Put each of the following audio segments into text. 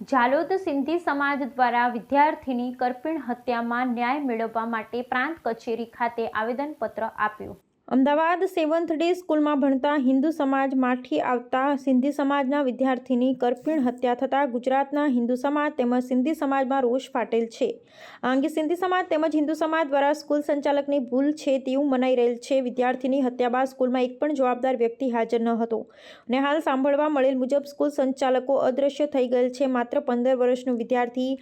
જાલોદ સિંધી સમાજ દ્વારા વિદ્યાર્થીની કરપીણ હત્યામાં ન્યાય મેળવવા માટે પ્રાંત કચેરી ખાતે આવેદનપત્ર આપ્યું. અમદાવાદ સેવન્થ ડે સ્કૂલમાં ભણતા હિન્દુ સમાજમાંથી આવતા સિંધી સમાજના વિદ્યાર્થીની કરપીણ હત્યા થતાં ગુજરાતના હિન્દુ સમાજ તેમજ સિંધી સમાજમાં રોષ ફાટેલ છે. આ અંગે સિંધી સમાજ તેમજ હિન્દુ સમાજ દ્વારા સ્કૂલ સંચાલકની ભૂલ છે તેવું મનાઈ રહેલ છે. વિદ્યાર્થીની હત્યા બાદ સ્કૂલમાં એક પણ જવાબદાર વ્યક્તિ હાજર ન હતો અને હાલ સાંભળવા મળેલ મુજબ સ્કૂલ સંચાલકો અદૃશ્ય થઈ ગયેલ છે. માત્ર પંદર વર્ષનો વિદ્યાર્થી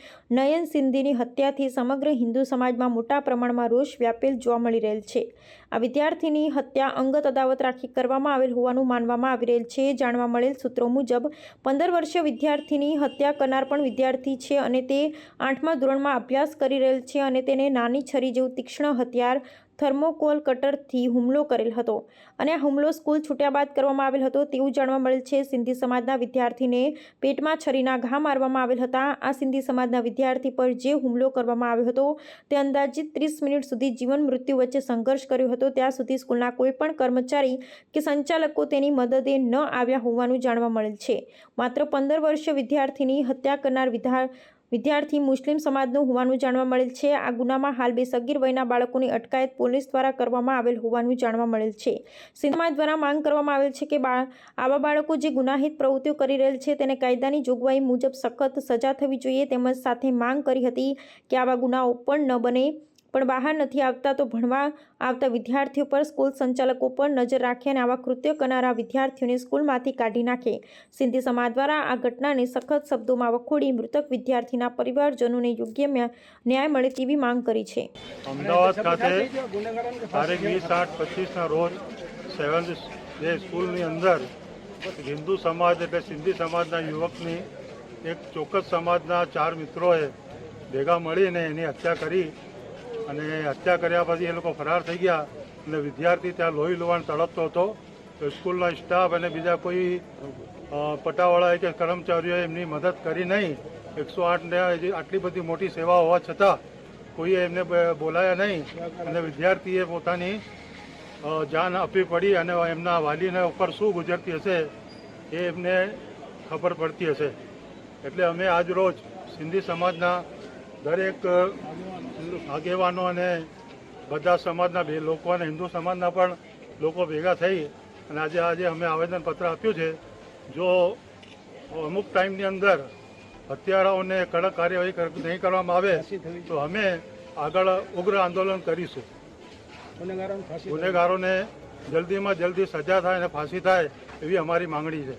નયન સિંધીની હત્યાથી સમગ્ર હિન્દુ સમાજમાં મોટા પ્રમાણમાં રોષ વ્યાપેલ જોવા મળી રહેલ છે. આ વિદ્યાર્થીની હત્યા અંગત અદાવત રાખી કરવામાં આવેલ હોવાનું માનવામાં આવી રહેલ છે. જાણવા મળેલ સૂત્રો મુજબ, પંદર વર્ષીય વિદ્યાર્થીની હત્યા કરનાર પણ વિદ્યાર્થી છે અને તે આઠમા ધોરણમાં અભ્યાસ કરી રહેલ છે અને તેને નાની છરી જેવું તીક્ષ્ણ હથિયાર થર્મોકોલ કટરથી હુમલો કરેલ હતો અને આ હુમલો સ્કૂલ છૂટ્યા બાદ કરવામાં આવેલ હતો તેવું જાણવા મળેલ છે. સિંધી સમાજના વિદ્યાર્થીને પેટમાં છરીના ઘા મારવામાં આવેલ હતા. આ સિંધી સમાજના વિદ્યાર્થી પર જે હુમલો કરવામાં આવ્યો હતો તે અંદાજિત ત્રીસ મિનિટ સુધી જીવન મૃત્યુ વચ્ચે સંઘર્ષ કર્યો હતો. ત્યાં સુધી સ્કૂલના કોઈ પણ કર્મચારી કે સંચાલકો તેની મદદે ન આવ્યા હોવાનું જાણવા મળેલ છે. માત્ર પંદર વર્ષીય વિદ્યાર્થીની હત્યા કરનાર વિદ્યા વિદ્યાર્થી મુસ્લિમ સમાજનું હોવાનું જાણવા મળેલ છે. આ ગુનામાં હાલ બે સગીર વયના બાળકોની અટકાયત પોલીસ દ્વારા કરવામાં આવેલ હોવાનું જાણવા મળેલ છે. સમાજ દ્વારા માંગ કરવામાં આવેલ છે કે આવા બાળકો જે ગુનાહિત પ્રવૃત્તિઓ કરી રહેલ છે તેને કાયદાની જોગવાઈ મુજબ સખત સજા થવી જોઈએ તેમજ સાથે માંગ કરી હતી કે આવા ગુનાઓ પણ ન બને. પણ બહાર નથી આવતા, તો ભણવા આવતા વિદ્યાર્થીઓ પર સ્કૂલ સંચાલકો પર નજર રાખે અને આવા કૃત્ય કરનારા વિદ્યાર્થીઓને સ્કૂલમાંથી કાઢી નાખે. સિંધી સમાજ દ્વારા આ ઘટનાને સખત શબ્દોમાં વખોડી મૃતક વિદ્યાર્થીના પરિવારજનોને યોગ્ય ન્યાય મળે તેવી માંગ કરી છે. અમદાવાદ ખાતે તારીખ વીસ રોજ સેવન્થ સ્કૂલની અંદર હિન્દુ સમાજ એટલે સિંધી સમાજના યુવકની એક ચોક્કસ સમાજના ચાર મિત્રોએ ભેગા મળીને એની હત્યા કરી અને હત્યા કર્યા પછી એ લોકો ફરાર થઈ ગયા. અને વિદ્યાર્થી ત્યાં લોહી લોવાણ તડપતો હતો. તો સ્કૂલના સ્ટાફ અને બીજા કોઈ પટાવાળા કે કર્મચારીઓએ એમની મદદ કરી નહીં. એકસો આઠને આટલી બધી મોટી સેવા હોવા છતાં કોઈએ એમને બોલાયા નહીં. અને વિદ્યાર્થીએ પોતાની જાન આપવી પડી અને એમના વાલીને ઉપર શું ગુજરતી હશે એ એમને ખબર પડતી હશે. એટલે અમે આજ રોજ સિંધી સમાજના દરેક આગેવાનો અને બધા સમાજના બે લોકો અને હિન્દુ સમાજના પણ લોકો ભેગા થઈ અને આજે આજે અમે આવેદનપત્ર આપ્યું છે. જો અમુક ટાઈમની અંદર હત્યારાઓને કડક કાર્યવાહી નહીં કરવામાં આવે તો અમે આગળ ઉગ્ર આંદોલન કરીશું. ગુનેગારોને જલ્દીમાં જલ્દી સજા થાય અને ફાંસી થાય એવી અમારી માંગણી છે.